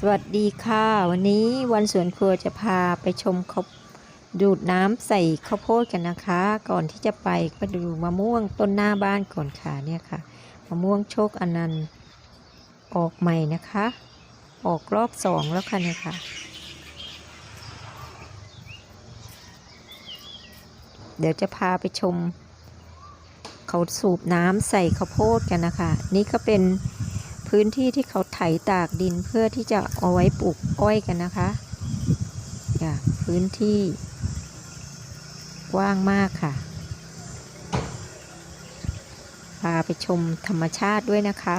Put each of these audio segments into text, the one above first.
สวัสดีค่ะ วันนี้วันสวนครัวจะพาไปชมเขาดูดน้ำใส่ข้าวโพดกันนะคะ ก่อนที่จะไปก็ดูมะม่วงต้นหน้าบ้านก่อนค่ะเนี่ยค่ะมะม่วงโชคอนันต์ออกใหม่นะคะ ออกรอบสองแล้วค่ะเนี่ยค่ะเดี๋ยวจะพาไปชม เขาสูบน้ำใส่ข้าวโพดกันนะคะ นี่ก็เป็น พื้นที่ที่เขาไถตากดินเพื่อที่จะเอาไว้ปลูกอ้อยกันนะคะอย่าพื้นที่กว้างมากค่ะ พาไปชมธรรมชาติด้วยนะคะ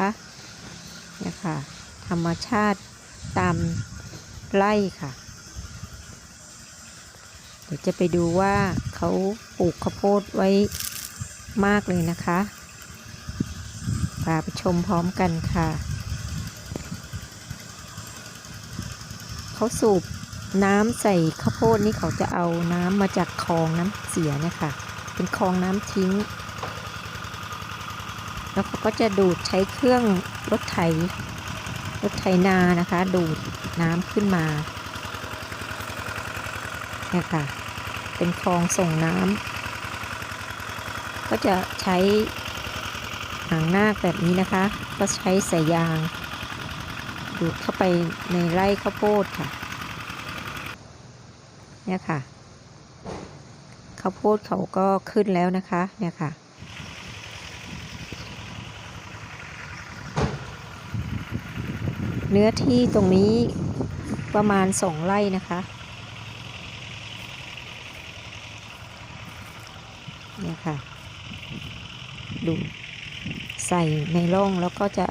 เนี่ยค่ะ ธรรมชาติตามไร่ค่ะ เดี๋ยวจะไปดูว่าเขาปลูกข้าวโพดไว้มากเลยนะคะ พาไปชมพร้อมกันค่ะ เขาสูบน้ำใส่ข้าวโพดนี่เขาจะเอาน้ำมาจากคลองน้ำเสียเนะคะ เป็นคลองน้ำทิ้ง แล้วเขาก็จะดูดใช้เครื่องรถไถ รถไถนานะคะ ดูดน้ำขึ้นมาเนี่ยค่ะ เป็นคลองส่งน้ำก็จะใช้ หางนาคแบบนี้นะคะ ก็ใช้สายยาง ดูดเข้าไปในไร่ข้าวโพดค่ะ เนี่ยค่ะข้าวโพดเขาก็ขึ้นแล้วนะคะ เนี่ยค่ะเนื้อที่ตรงนี้ประมาณสองไร่นะคะ เนี่ยค่ะ ดู ใส่ในร่องแล้วก็จะ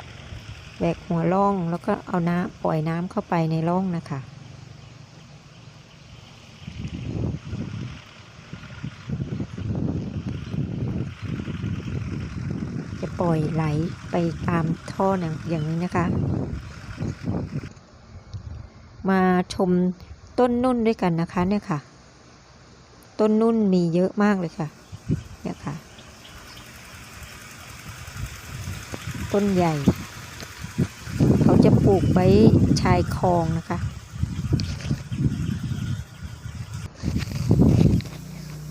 แบกหัวร่องแล้วก็เอาน้ำปล่อยน้ำเข้าไปในร่องนะคะจะปล่อยไหลไปตามท่ออย่างนี้นะคะ มาชมต้นนุ่นด้วยกันนะคะเนี่ยค่ะ ต้นนุ่นมีเยอะมากเลยค่ะ เนี่ยค่ะ ต้นใหญ่ เขาจะปลูกไว้ชายคลองนะคะ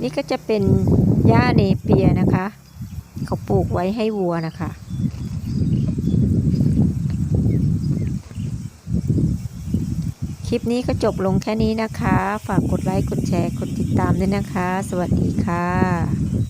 นี่ก็จะเป็นหญ้าเนเปียนะคะ เขาปลูกไว้ให้วัวนะคะคลิปนี้ก็จบลงแค่นี้นะคะ ฝากกดไลค์ กดแชร์ กดติดตามด้วยนะคะ สวัสดีค่ะ